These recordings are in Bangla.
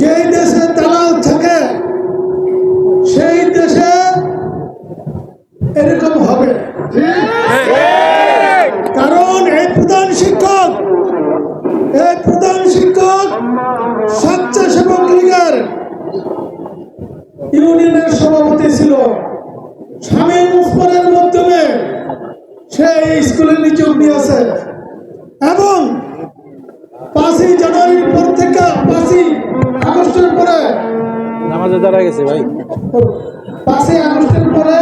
যেই দেশে দালাল থাকে, সেই দেশে এরকম হবে। কারণ এই প্রধান শিক্ষক, এই প্রধান শিক্ষক স্বেচ্ছাসেবক লীগের ইউনিয়নের সভাপতি ছিল। স্বামী মুসমানের মাধ্যমে সে স্কুলে নিযোগ নিয়েছে এবং নামাজে দাঁড়া গেছে ভাই। পাঁচই আগস্টের পরে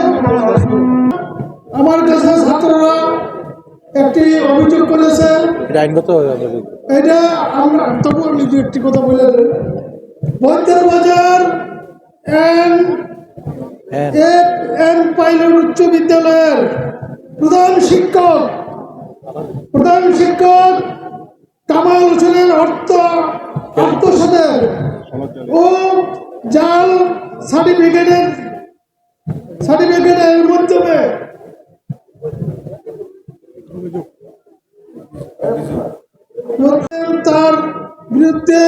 আমার কাছে ছাত্ররা একটি অভিযোগ করেছে। এটা আইনগত এটা আমরা তবু আমি একটি কথা বলে বাজার হ্যাঁ। পাইলট উচ্চ বিদ্যালয়ের প্রধান শিক্ষক প্রধান শিক্ষক কামাল হোসেনের অর্থ আত্মসাতের ও জাল সার্টিফিকেটের সার্টিফিকেটের মাধ্যমে তার বিরুদ্ধে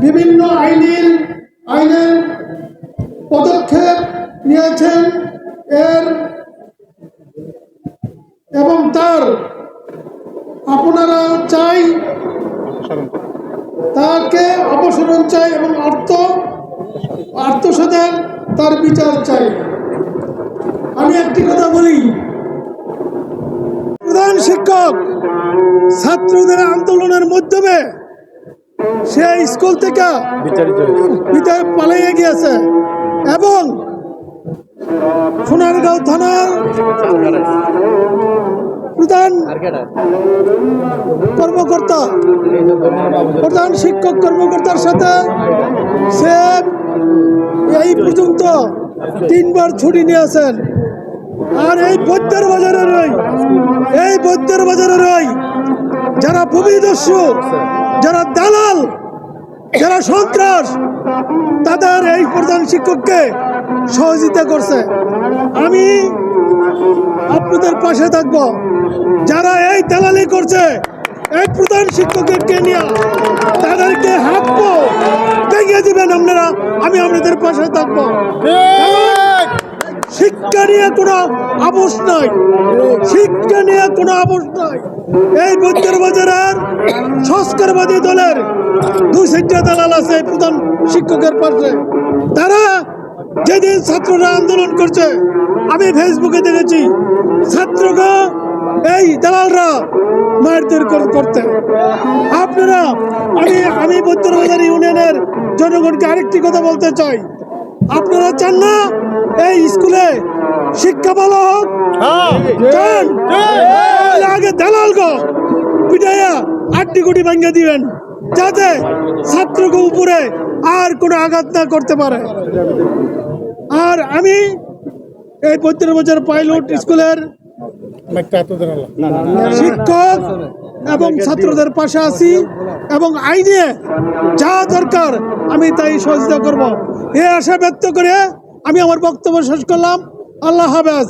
বিভিন্ন আইনের আইনের পদক্ষেপ নিয়েছেন। এর এবং তার আপনারা চাই তাকে অপসারণ চাই এবং অর্থ আত্মসাদের তার বিচার চাই। আমি একটি কথা বলি। প্রধান শিক্ষক ছাত্রদের আন্দোলনের মাধ্যমে সে স্কুল থেকে পালিয়ে গিয়েছে এবং সোনারগাঁও থানার প্রধান কর্মকর্তা, প্রধান শিক্ষক কর্মকর্তার সাথে সে এই পর্যন্ত তিনবার ছুটি নিয়েছেন। আর এই বৈদ্যের বাজারে রই, এই বৈদ্যের বাজারে রই, যারা ভূমিদস্যু, যারা দালাল, যারা সন্ত্রাস, তাদের এই প্রধান শিক্ষককে সহযোগিতা করছে। আমি আপনাদের পাশে থাকব। যারা এই দালালি করছে এই প্রধান শিক্ষককে নিয়ে তাদেরকে হাত ভেঙে দিবেন আপনারা আমি আপনাদের পাশে থাকব। শিক্ষা নিয়ে কোনো আপোষ নাই। শিক্ষা নিয়ে কোনো আপোষ নাই। এই বৈদ্যের বাজারের সংস্কারবাদী দলের দুই সাইডটা দালাল আছে প্রধান শিক্ষকের পাশে। তারা যেদিন ছাত্ররা আন্দোলন করছে, আমি ফেসবুকে দেখেছি ছাত্রকে এই দালালরা মারধর করতে। আপনারা, আমি আমি বৈদ্যের বাজার ইউনিয়নের জনগণকে আরেকটি কথা বলতে চাই। আপনারা চান না এই স্কুলে শিক্ষা ভালো হোক? আগে দালাল গো পিটাইয়া আটটি কোটি ভাঙ্গে দিবেন, যাতে ছাত্রকে উপরে আর কোনো আঘাত না করতে পারে। আর আমি এই পঁয়ত্রিশ বছর পাইলট স্কুলের শিক্ষক এবং ছাত্রদের পাশে আছি এবং আইনে যা দরকার আমি তাই সহযোগিতা করব। এ আশা ব্যক্ত করে আমি আমার বক্তব্য শেষ করলাম। আল্লাহ হাফেজ।